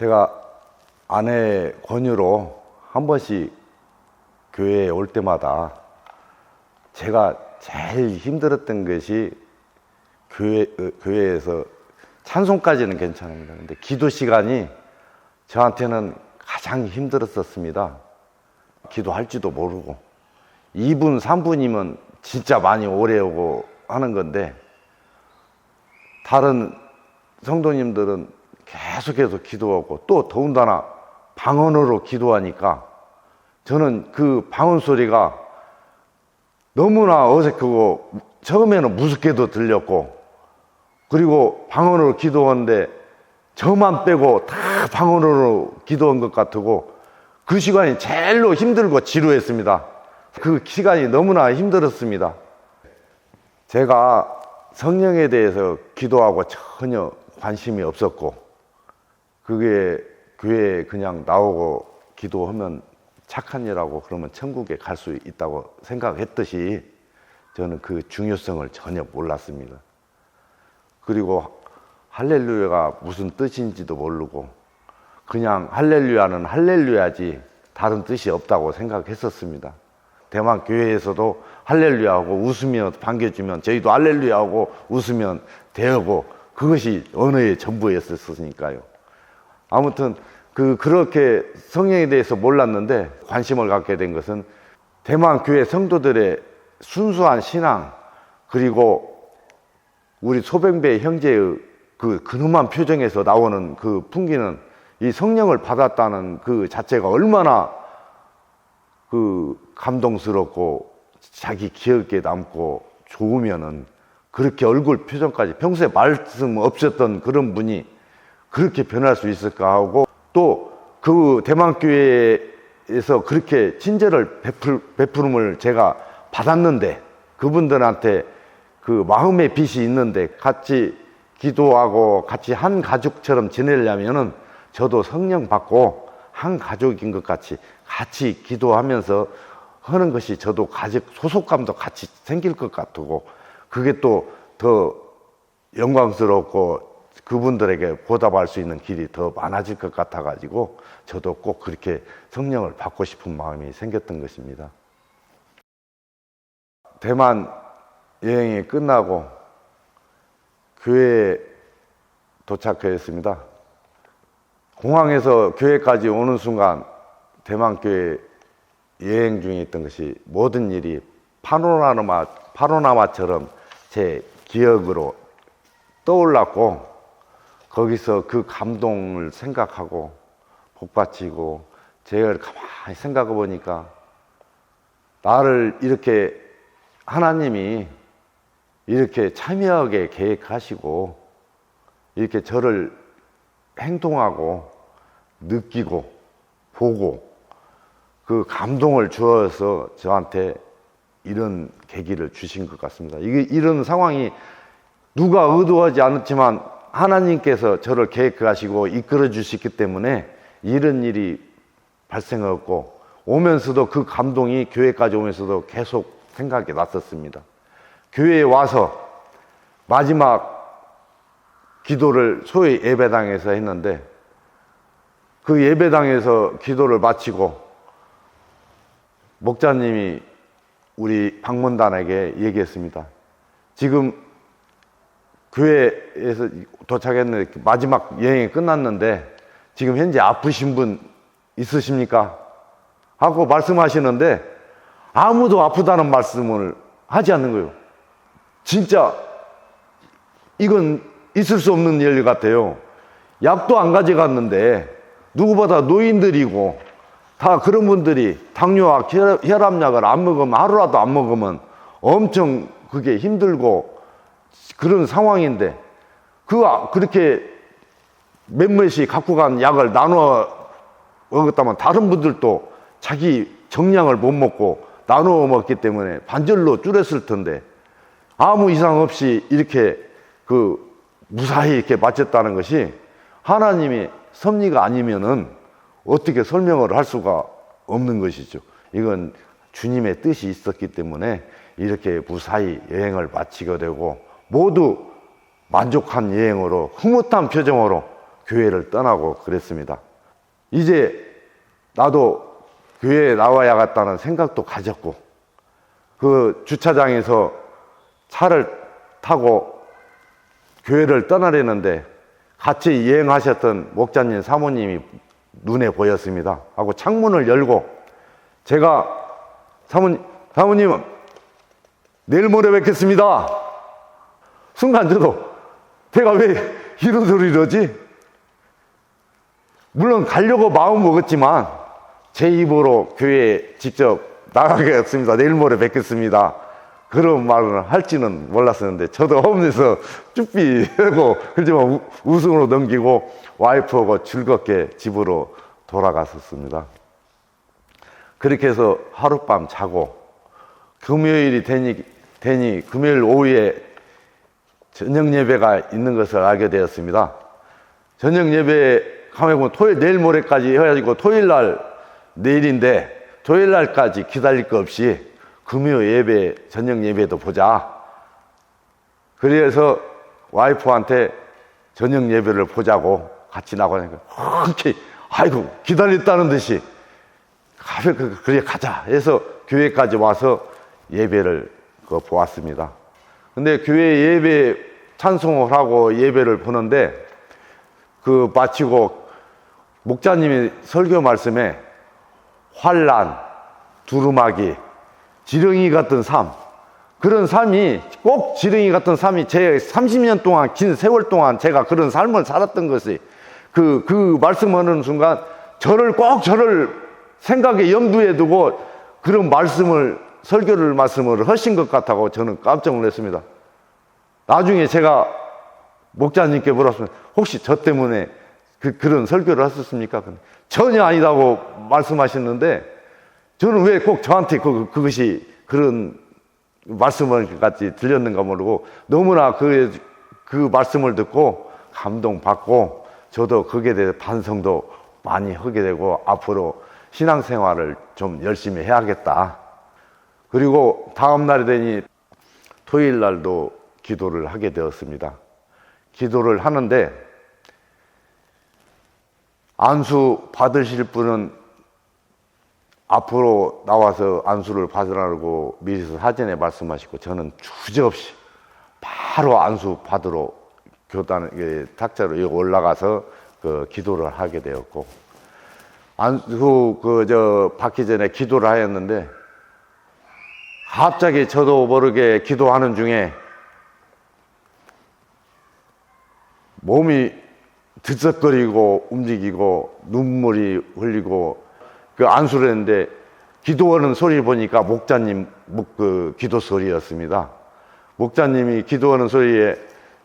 제가 아내 권유로 한 번씩 교회에 올 때마다 제가 제일 힘들었던 것이 교회, 어, 교회에서 찬송까지는 괜찮습니다. 근데 기도 시간이 저한테는 가장 힘들었었습니다. 기도할지도 모르고. 2분, 3분이면 진짜 많이 오래 오고 하는 건데, 다른 성도님들은 계속해서 기도하고, 또 더군다나 방언으로 기도하니까, 저는 그 방언 소리가 너무나 어색하고, 처음에는 무섭게도 들렸고, 그리고 방언으로 기도하는데 저만 빼고 다 방언으로 기도한 것 같고 그 시간이 제일로 힘들고 지루했습니다. 그 시간이 너무나 힘들었습니다. 제가 성령에 대해서 기도하고 전혀 관심이 없었고 그게 교회에 그냥 나오고 기도하면 착한 일하고 그러면 천국에 갈 수 있다고 생각했듯이 저는 그 중요성을 전혀 몰랐습니다. 그리고 할렐루야가 무슨 뜻인지도 모르고 그냥 할렐루야는 할렐루야지 다른 뜻이 없다고 생각했었습니다. 대만 교회에서도 할렐루야하고 웃으며 반겨주면 저희도 할렐루야하고 웃으면 되고 그것이 언어의 전부였었으니까요. 아무튼 그 그렇게 성령에 대해서 몰랐는데 관심을 갖게 된 것은 대만 교회 성도들의 순수한 신앙 그리고 우리 소병배 형제의 그 근엄한 표정에서 나오는 그 풍기는 이 성령을 받았다는 그 자체가 얼마나 그 감동스럽고 자기 기억에 남고 좋으면은 그렇게 얼굴 표정까지 평소에 말씀 없었던 그런 분이 그렇게 변할 수 있을까 하고 또 그 대만교회에서 그렇게 친절을 베풀, 베푸름을 제가 받았는데 그분들한테 그 마음의 빛이 있는데 같이 기도하고 같이 한 가족처럼 지내려면은 저도 성령 받고 한 가족인 것 같이 같이 기도하면서 하는 것이 저도 가족 소속감도 같이 생길 것 같고 그게 또 더 영광스럽고 그분들에게 보답할 수 있는 길이 더 많아질 것 같아 가지고 저도 꼭 그렇게 성령을 받고 싶은 마음이 생겼던 것입니다. 대만 여행이 끝나고 교회에 도착했습니다. 공항에서 교회까지 오는 순간 대만 교회 여행 중에 있던 것이 모든 일이 파노라마, 파노라마처럼 제 기억으로 떠올랐고 거기서 그 감동을 생각하고 복받치고 제가 가만히 생각해 보니까 나를 이렇게 하나님이 이렇게 참여하게 계획하시고 이렇게 저를 행동하고 느끼고 보고 그 감동을 주어서 저한테 이런 계기를 주신 것 같습니다. 이게 이런 상황이 누가 의도하지 않았지만 하나님께서 저를 계획하시고 이끌어 주시기 때문에 이런 일이 발생했고 오면서도 그 감동이 교회까지 오면서도 계속 생각이 났었습니다. 교회에 와서 마지막 기도를 소위 예배당에서 했는데 그 예배당에서 기도를 마치고 목자님이 우리 방문단에게 얘기했습니다. 지금 교회에서 도착했는데 마지막 여행이 끝났는데 지금 현재 아프신 분 있으십니까? 하고 말씀하시는데 아무도 아프다는 말씀을 하지 않는 거예요. 진짜 이건 있을 수 없는 일 같아요. 약도 안 가져갔는데 누구보다 노인들이고 다 그런 분들이 당뇨와 혈압약을 안 먹으면 하루라도 안 먹으면 엄청 그게 힘들고 그런 상황인데 그 그렇게 몇몇이 갖고 간 약을 나눠 먹었다면 다른 분들도 자기 정량을 못 먹고 나누어 먹기 때문에 반절로 줄였을 텐데 아무 이상 없이 이렇게 그 무사히 이렇게 마쳤다는 것이 하나님이 섭리가 아니면은 어떻게 설명을 할 수가 없는 것이죠. 이건 주님의 뜻이 있었기 때문에 이렇게 무사히 여행을 마치게 되고 모두 만족한 여행으로 흐뭇한 표정으로 교회를 떠나고 그랬습니다. 이제 나도 교회에 나와야겠다는 생각도 가졌고 그 주차장에서 차를 타고 교회를 떠나려는데 같이 여행하셨던 목자님 사모님이 눈에 보였습니다. 하고 창문을 열고 제가 사모님, 사모님 내일 모레 뵙겠습니다. 순간 저도 제가 왜 이런 소리를 하지? 물론 가려고 마음 먹었지만 제 입으로 교회에 직접 나가겠습니다. 내일 모레 뵙겠습니다. 그런 말을 할지는 몰랐었는데 저도 허문에서 쭈삐 하고 그렇지만 우- 웃음으로 넘기고 와이프하고 즐겁게 집으로 돌아갔었습니다. 그렇게 해서 하룻밤 자고 금요일이 되니, 되니 금요일 오후에 저녁 예배가 있는 것을 알게 되었습니다. 저녁 예배 가면 보면 토요일 내일 모레까지 해가지고 토요일 날 내일인데 토요일 날까지 기다릴 거 없이 금요 예배 저녁 예배도 보자. 그래서 와이프한테 저녁 예배를 보자고 같이 나가니까 그렇게 아이고 기다렸다는 듯이 가볍게 그래 가자 해서 교회까지 와서 예배를 그 보았습니다. 근데 교회 예배 찬송을 하고 예배를 보는데 그 마치고 목자님이 설교 말씀에 환란, 두루마기, 지렁이 같은 삶 그런 삶이 꼭 지렁이 같은 삶이 제 30년 동안 긴 세월 동안 제가 그런 삶을 살았던 것이 그, 그 말씀하는 순간 저를 꼭 저를 생각에 염두에 두고 그런 말씀을 설교를 말씀을 하신 것 같다고 저는 깜짝 놀랐습니다. 나중에 제가 목자님께 물었습니다. 혹시 저 때문에 그, 그런 설교를 하셨습니까? 전혀 아니다고 말씀하셨는데 저는 왜 꼭 저한테 그, 그것이 그런 말씀을 같이 들렸는가 모르고 너무나 그, 그 말씀을 듣고 감동받고 저도 거기에 대해서 반성도 많이 하게 되고 앞으로 신앙생활을 좀 열심히 해야겠다. 그리고 다음 날이 되니 토요일 날도 기도를 하게 되었습니다. 기도를 하는데 안수 받으실 분은 앞으로 나와서 안수를 받으라고 미리서 사전에 말씀하시고 저는 주저없이 바로 안수 받으러 교단 예, 탁자로 올라가서 그 기도를 하게 되었고 안수 그 저 받기 전에 기도를 하였는데 갑자기 저도 모르게 기도하는 중에 몸이 들썩거리고 움직이고 눈물이 흘리고 그 안수를 했는데 기도하는 소리 보니까 목자님 목- 그 기도 소리였습니다. 목자님이 기도하는 소리에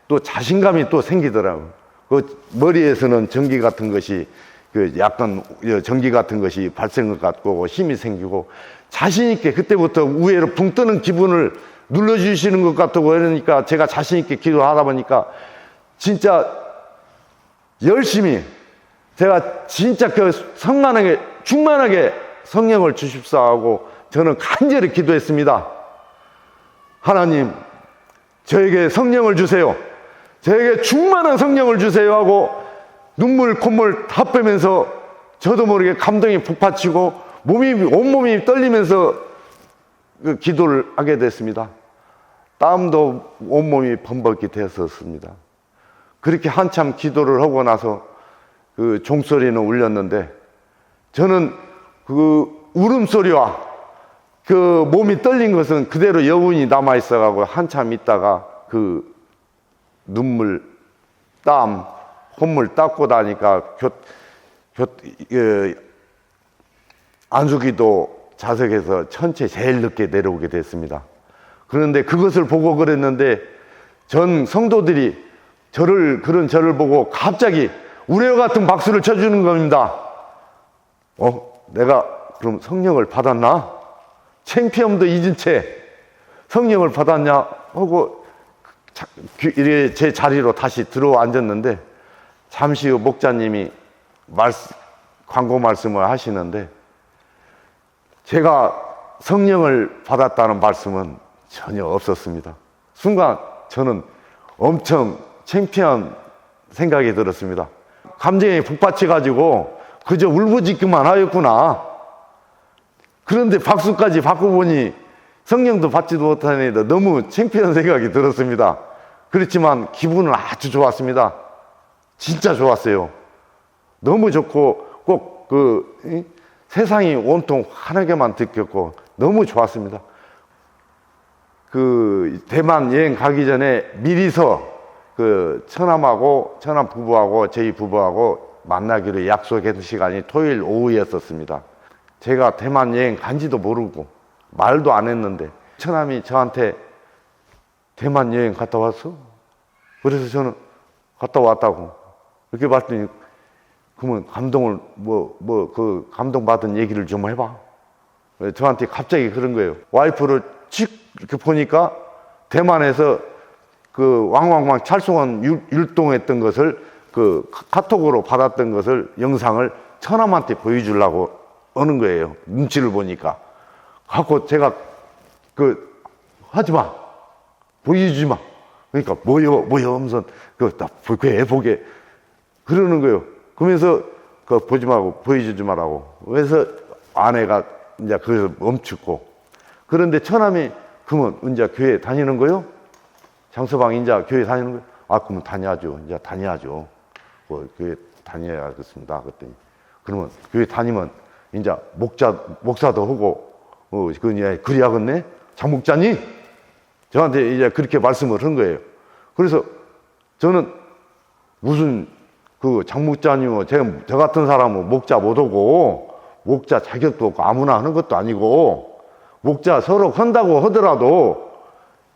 또 자신감이 또 생기더라고요. 그 머리에서는 전기 같은 것이 그 약간 전기 같은 것이 발생것 같고 힘이 생기고 자신 있게 그때부터 우회로 붕 뜨는 기분을 눌러주시는 것 같고 그러니까 제가 자신 있게 기도하다 보니까 진짜 열심히 제가 진짜 그 성만하게 충만하게 성령을 주십사 하고 저는 간절히 기도했습니다. 하나님, 저에게 성령을 주세요. 저에게 충만한 성령을 주세요 하고 눈물 콧물 다 빼면서 저도 모르게 감동이 북받치고 몸이 온몸이 떨리면서 그 기도를 하게 됐습니다. 땀도 온몸이 범벅이 되었었습니다. 그렇게 한참 기도를 하고 나서 그 종소리는 울렸는데 저는 그 울음소리와 그 몸이 떨린 것은 그대로 여운이 남아 있어가고 한참 있다가 그 눈물, 땀, 콧물 닦고 나니까 교, 교, 그 안수기도 좌석에서 천체 제일 늦게 내려오게 됐습니다. 그런데 그것을 보고 그랬는데 전 성도들이 저를 그런 저를 보고 갑자기 우레와 같은 박수를 쳐주는 겁니다. 어, 내가 그럼 성령을 받았나? 창피함도 잊은 채 성령을 받았냐 하고 제 자리로 다시 들어 앉았는데 잠시 후 목자님이 말씀, 광고 말씀을 하시는데 제가 성령을 받았다는 말씀은 전혀 없었습니다. 순간 저는 엄청 창피한 생각이 들었습니다. 감정에 북받쳐가지고 그저 울부짖기만 하였구나. 그런데 박수까지 받고 보니 성령도 받지도 못하니 너무 창피한 생각이 들었습니다. 그렇지만 기분은 아주 좋았습니다. 진짜 좋았어요. 너무 좋고 꼭 그 세상이 온통 환하게만 느꼈고 너무 좋았습니다. 그 대만 여행 가기 전에 미리서 그 처남하고 처남 부부하고 저희 부부하고 만나기로 약속했던 시간이 토요일 오후였었습니다. 제가 대만 여행 간지도 모르고 말도 안 했는데 처남이 저한테 대만 여행 갔다 왔어? 그래서 저는 갔다 왔다고 이렇게 봤더니 그러면 감동을 뭐 뭐 그 감동 받은 얘기를 좀 해봐. 저한테 갑자기 그런 거예요. 와이프를 칙 이렇게 보니까 대만에서 그 왕왕왕 찰송원 율- 율동했던 것을 그 카- 카톡으로 받았던 것을 영상을 처남한테 보여주려고 오는 거예요. 눈치를 보니까. 갖고 제가 그 하지 마. 보여주지 마. 그러니까 뭐요 뭐요 하면서 그나 보게 보게 그러는 거예요. 그러면서 그 보지 말고 보여주지 말라고. 그래서 아내가 이제 그래서 멈추고 그런데 처남이 그러면 이제 교회 다니는 거요? 장서방 이제 교회 다니는 거요? 아 그러면 다녀야죠. 이제 다녀야죠. 뭐 교회 다녀야겠습니다. 그랬더니 그러면 교회 다니면 이제 목자 목사도 하고 어 그냥 그리하겠네 장목자니 저한테 이제 그렇게 말씀을 한 거예요. 그래서 저는 무슨 그 장목자니면 제, 저 같은 사람은 목자 못 오고 목자 자격도 없고 아무나 하는 것도 아니고 목자 서로 한다고 하더라도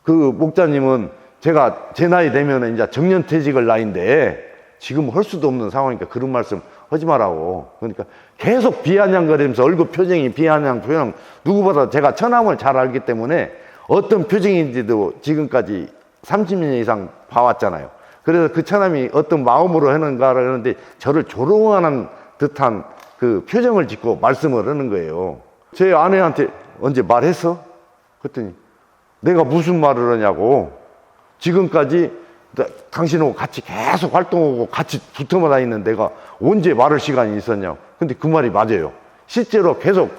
그 목자님은 제가 제 나이 되면 이제 정년퇴직을 나이인데 지금 할 수도 없는 상황이니까 그런 말씀 하지 말라고 그러니까 계속 비아냥거리면서 얼굴 표정이 비아냥 표정 누구보다 제가 처남을 잘 알기 때문에 어떤 표정인지도 지금까지 30년 이상 봐왔잖아요. 그래서 그 처남이 어떤 마음으로 하는가를 하는데 저를 조롱하는 듯한 그 표정을 짓고 말씀을 하는 거예요. 제 아내한테 언제 말했어? 그랬더니 내가 무슨 말을 하냐고 지금까지 나- 당신하고 같이 계속 활동하고 같이 붙어만 다니는 내가 언제 말할 시간이 있었냐고 근데 그 말이 맞아요 실제로 계속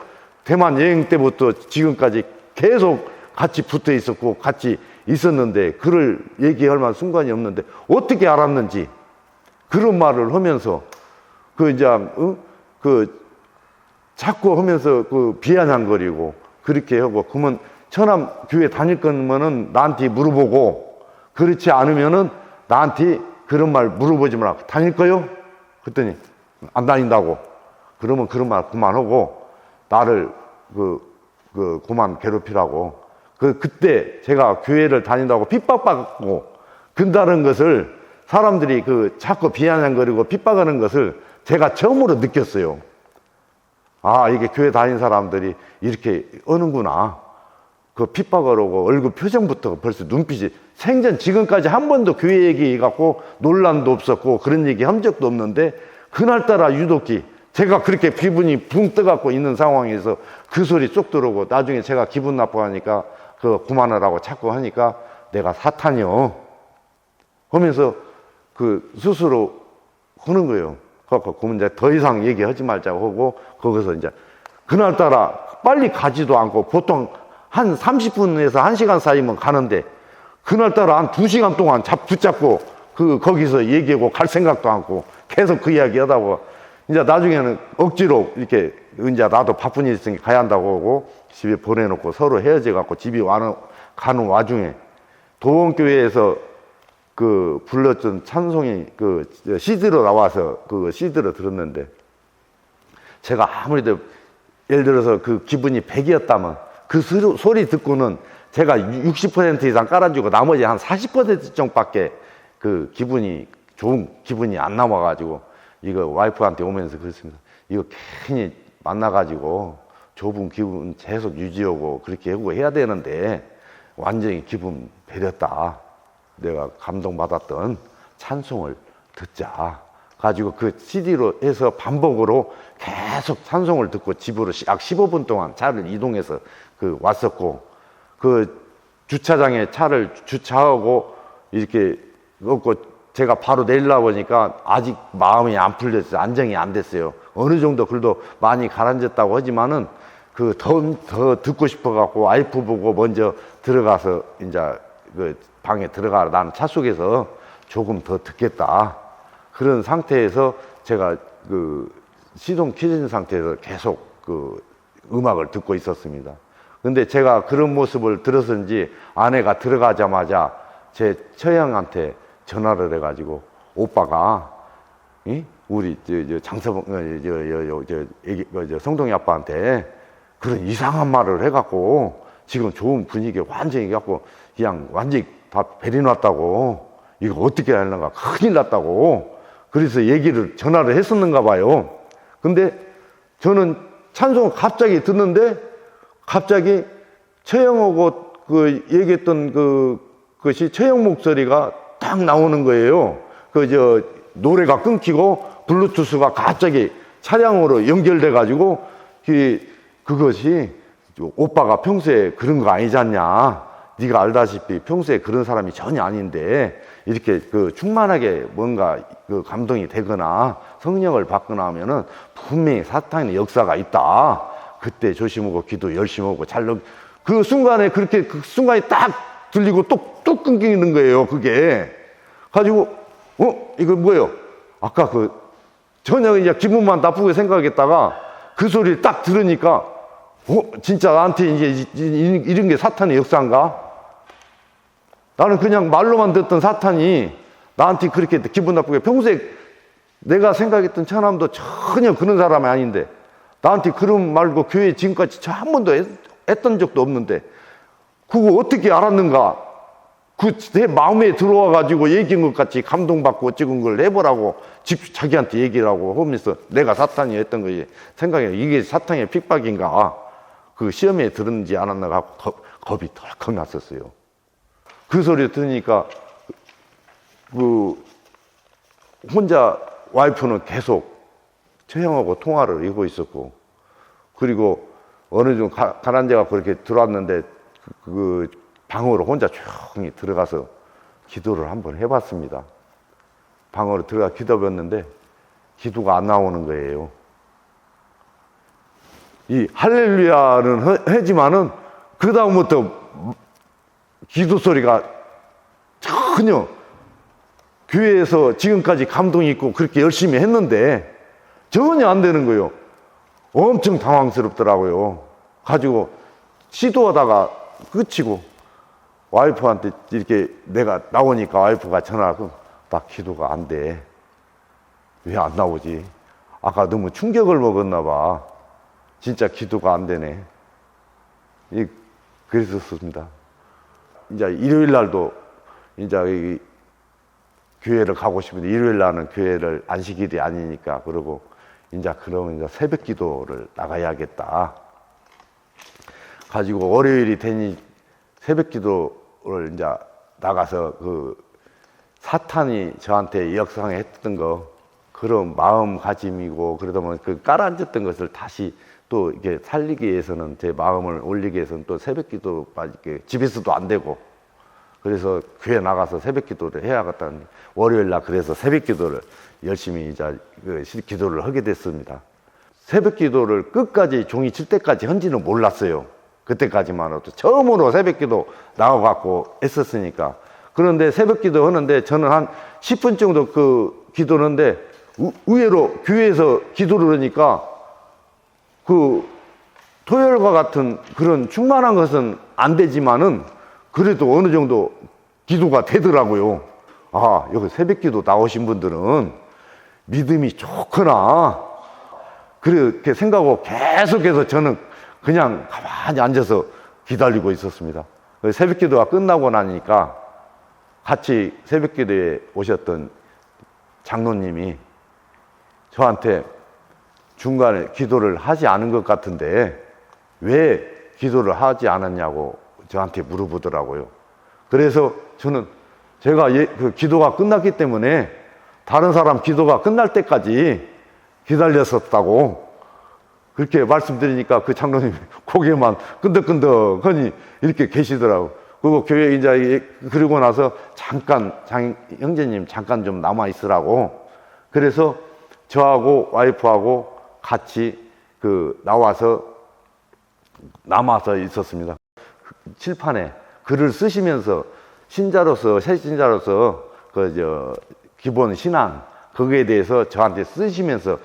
대만 여행 때부터 지금까지 계속 같이 붙어 있었고 같이 있었는데 그를 얘기할 만한 순간이 없는데 어떻게 알았는지 그런 말을 하면서 그 이제 어? 그 자꾸 하면서 그 비아냥거리고 그렇게 하고 그러면 처남 교회 다닐 거면은 나한테 물어보고 그렇지 않으면은 나한테 그런 말 물어보지 마라 다닐 거요? 그랬더니 안 다닌다고 그러면 그런 말 그만하고 나를 그, 그 그만 괴롭히라고 그 그때 제가 교회를 다닌다고 핍박받고 근다는 것을 사람들이 그 자꾸 비아냥거리고 핍박하는 것을 제가 처음으로 느꼈어요. 아, 이게 교회 다닌 사람들이 이렇게 어는구나. 그 핍박을 하고 얼굴 표정부터 벌써 눈빛이 생전 지금까지 한 번도 교회 얘기 갖고 논란도 없었고 그런 얘기 한 적도 없는데 그날따라 유독히 제가 그렇게 기분이 붕 떠갖고 있는 상황에서 그 소리 쏙 들어오고 나중에 제가 기분 나빠하니까 그 그만하라고 자꾸 하니까 내가 사탄이요 하면서 그 스스로 하는 거예요. 그래서 그러면 이제 더 이상 얘기하지 말자고 하고 거기서 이제 그날따라 빨리 가지도 않고 보통 한 30분에서 1시간 사이면 가는데 그날따라 한 2시간 동안 잡 붙잡고 그 거기서 얘기하고 갈 생각도 않고 계속 그 이야기 하다가 이제 나중에는 억지로 이렇게 이제 나도 바쁜 일 있으니까 가야 한다고 하고 집에 보내놓고 서로 헤어져 갖고 집에 와는 가는 와중에 도원교회에서 그 불렀던 찬송이 그 CD로 나와서 그 CD로 들었는데 제가 아무래도 예를 들어서 그 기분이 100이었다면 그 소리, 듣고는 제가 60% 이상 깔아주고 나머지 한 40% 정도밖에 그 기분이 좋은 기분이 안 남아가지고 이거 와이프한테 오면서 그랬습니다. 이거 괜히 만나가지고 좁은 기분 계속 유지하고 그렇게 하고 해야 되는데 완전히 기분 배렸다. 내가 감동받았던 찬송을 듣자. 가지고 그 CD로 해서 반복으로 계속 찬송을 듣고 집으로 약 15분 동안 차를 이동해서 그 왔었고 그 주차장에 차를 주차하고 이렇게 없고 제가 바로 내리려고 보니까 아직 마음이 안 풀렸어요. 안정이 안 됐어요. 어느 정도 그래도 많이 가라앉았다고 하지만은 그더 더 듣고 싶어 갖고 와이프 보고 먼저 들어가서 이제 그 방에 들어가 나는 차 속에서 조금 더 듣겠다. 그런 상태에서 제가 그 시동 켜진 상태에서 계속 그 음악을 듣고 있었습니다. 근데 제가 그런 모습을 들었는지 아내가 들어가자마자 제 처형한테 전화를 해가지고 오빠가 이? 우리 저, 저 장서봉 어, 저저저 저, 애기 그, 저 성동이 아빠한테 그런 이상한 말을 해갖고 지금 좋은 분위기 완전히 갖고 그냥 완전히 다 베리 놨다고 이거 어떻게 하려가 큰일 났다고 그래서 얘기를 전화를 했었는가 봐요. 근데 저는 찬송을 갑자기 듣는데 갑자기 최영호고 그 얘기했던 그 것이 최영 목소리가 딱 나오는 거예요. 그 저 노래가 끊기고 블루투스가 갑자기 차량으로 연결돼 가지고 그 그것이 오빠가 평소에 그런 거 아니지 않냐. 네가 알다시피 평소에 그런 사람이 전혀 아닌데 이렇게 그 충만하게 뭔가 그 감동이 되거나 성령을 받거나 하면은 분명히 사탄의 역사가 있다. 그때 조심하고 기도 열심히 하고 잘 넘. 그 순간에 그렇게 그 순간이 딱 들리고 뚝뚝 끊기는 거예요. 그게 가지고 어 이거 뭐예요? 아까 그 전혀 이제 기분만 나쁘게 생각했다가 그 소리를 딱 들으니까 어 진짜 나한테 이제 이런 게 사탄의 역사인가? 나는 그냥 말로만 듣던 사탄이 나한테 그렇게 기분 나쁘게 평소에 내가 생각했던 처남도 전혀 그런 사람이 아닌데 나한테 그런 말고 교회 지금까지 저 한 번도 했, 했던 적도 없는데 그거 어떻게 알았는가? 그 내 마음에 들어와 가지고 얘기한 것 같이 감동받고 찍은 걸 해보라고 집 자기한테 얘기를 하고 하면서 내가 사탄이 했던 거지 생각해 이게 사탄의 핍박인가? 그 시험에 들었는지 안 왔나 하고 겁, 겁이 덜컥 났었어요. 그 소리 들으니까 그 혼자 와이프는 계속 최형하고 통화를 이고 있었고 그리고 어느 정도 가, 가난자가 그렇게 들어왔는데 그, 그 방으로 혼자 조용히 들어가서 기도를 한번 해봤습니다. 방으로 들어가 기도했는데 기도가 안 나오는 거예요. 이 할렐루야는 하- 하지만은 그 다음부터 기도 소리가 전혀 교회에서 지금까지 감동이 있고 그렇게 열심히 했는데 전혀 안 되는 거예요. 엄청 당황스럽더라고요. 가지고 시도하다가 끝이고 와이프한테 이렇게 내가 나오니까 와이프가 전화하고 나 기도가 안 돼. 왜 안 나오지? 아까 너무 충격을 먹었나 봐. 진짜 기도가 안 되네. 이 그랬었습니다. 이제 일요일 날도 이제 이 교회를 가고 싶은데 일요일 날은 교회를 안식일이 아니니까 그러고 이제 그러면 이제 새벽 기도를 나가야겠다. 가지고 월요일이 되니 새벽 기도를 이제 나가서 그 사탄이 저한테 역상에 했던 거 그런 마음가짐이고 그러다 보면 그 깔아앉았던 것을 다시 또 이게 살리기 위해서는 제 마음을 올리기 위해서는 또 새벽 기도가 이렇게 집에서도 안 되고 그래서 교회 나가서 새벽 기도를 해야겠다는 월요일 날 그래서 새벽 기도를 열심히 이제 그 시- 기도를 하게 됐습니다. 새벽 기도를 끝까지 종이 칠 때까지 한지는 몰랐어요. 그때까지만 해도 처음으로 새벽 기도 나와갖고 했었으니까. 그런데 새벽 기도 하는데 저는 한 10분 정도 그 기도하는데 의- 의외로 교회에서 기도를 하니까 그 토요일과 같은 그런 충만한 것은 안 되지만은 그래도 어느 정도 기도가 되더라고요. 아, 여기 새벽 기도 나오신 분들은 믿음이 좋구나. 그렇게 생각하고 계속해서 저는 그냥 가만히 앉아서 기다리고 있었습니다. 그 새벽 기도가 끝나고 나니까 같이 새벽 기도에 오셨던 장로님이 저한테 중간에 기도를 하지 않은 것 같은데 왜 기도를 하지 않았냐고 저한테 물어보더라고요. 그래서 저는 제가 예- 그 기도가 끝났기 때문에 다른 사람 기도가 끝날 때까지 기다렸었다고 그렇게 말씀드리니까 그 장로님이 고개만 끈덕끈덕하니 이렇게 계시더라고. 그리고 교회 이제 이- 그러고 나서 잠깐 장 형제님 잠깐 좀 남아 있으라고 그래서 저하고 와이프하고 같이 그 나와서 남아서 있었습니다. 칠판에 글을 쓰시면서 신자로서 새 신자로서 그 저 기본 신앙 거기에 대해서 저한테 쓰시면서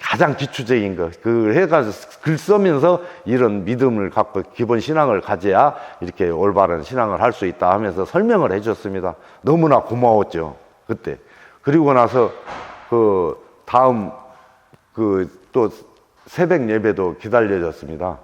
가장 기초적인 거 그걸 해가지고 글 쓰면서 이런 믿음을 갖고 기본 신앙을 가져야 이렇게 올바른 신앙을 할 수 있다 하면서 설명을 해줬습니다. 너무나 고마웠죠 그때. 그리고 나서 그 다음 그 또 새벽 예배도 기다려졌습니다.